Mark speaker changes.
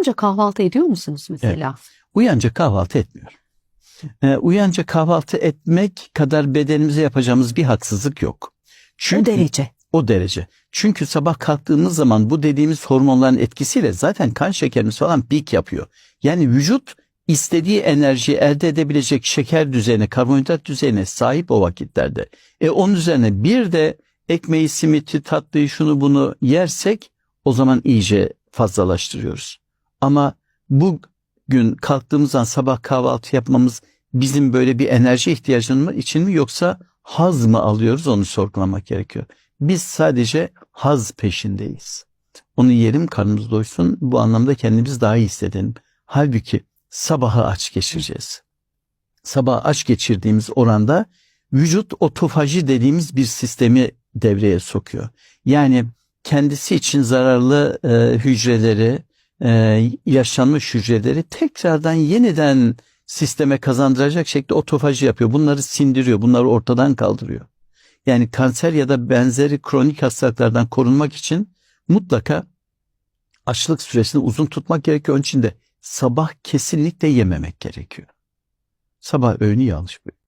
Speaker 1: Uyanınca kahvaltı ediyor musunuz mesela?
Speaker 2: Uyanca kahvaltı etmiyorum. Ee, uyanca kahvaltı etmek kadar bedenimize yapacağımız bir haksızlık yok. Çünkü,
Speaker 1: O derece.
Speaker 2: O derece. Çünkü sabah kalktığımız zaman bu dediğimiz hormonların etkisiyle zaten kan şekerimiz falan pik yapıyor. Yani vücut istediği enerjiyi elde edebilecek şeker düzeyine, karbonhidrat düzeyine sahip o vakitlerde. E onun üzerine bir de ekmeği, simiti, tatlıyı, şunu bunu yersek o zaman iyice fazlalaştırıyoruz. Ama bugün kalktığımızdan sabah kahvaltı yapmamız bizim böyle bir enerji ihtiyacımız için mi yoksa haz mı alıyoruz onu sorgulamak gerekiyor. Biz sadece haz peşindeyiz. Onu yiyelim karnımız doysun bu anlamda kendimiz daha iyi hissedelim. Halbuki sabahı aç geçireceğiz. Sabah aç geçirdiğimiz oranda vücut otofaji dediğimiz bir sistemi devreye sokuyor. Yani kendisi için zararlı e, hücreleri, e, yaşlanmış hücreleri tekrardan yeniden sisteme kazandıracak şekilde otofaji yapıyor. Bunları sindiriyor, bunları ortadan kaldırıyor. Yani kanser ya da benzeri kronik hastalıklardan korunmak için mutlaka açlık süresini uzun tutmak gerekiyor. Onun için de sabah kesinlikle yememek gerekiyor. Sabah öğünü yanlış.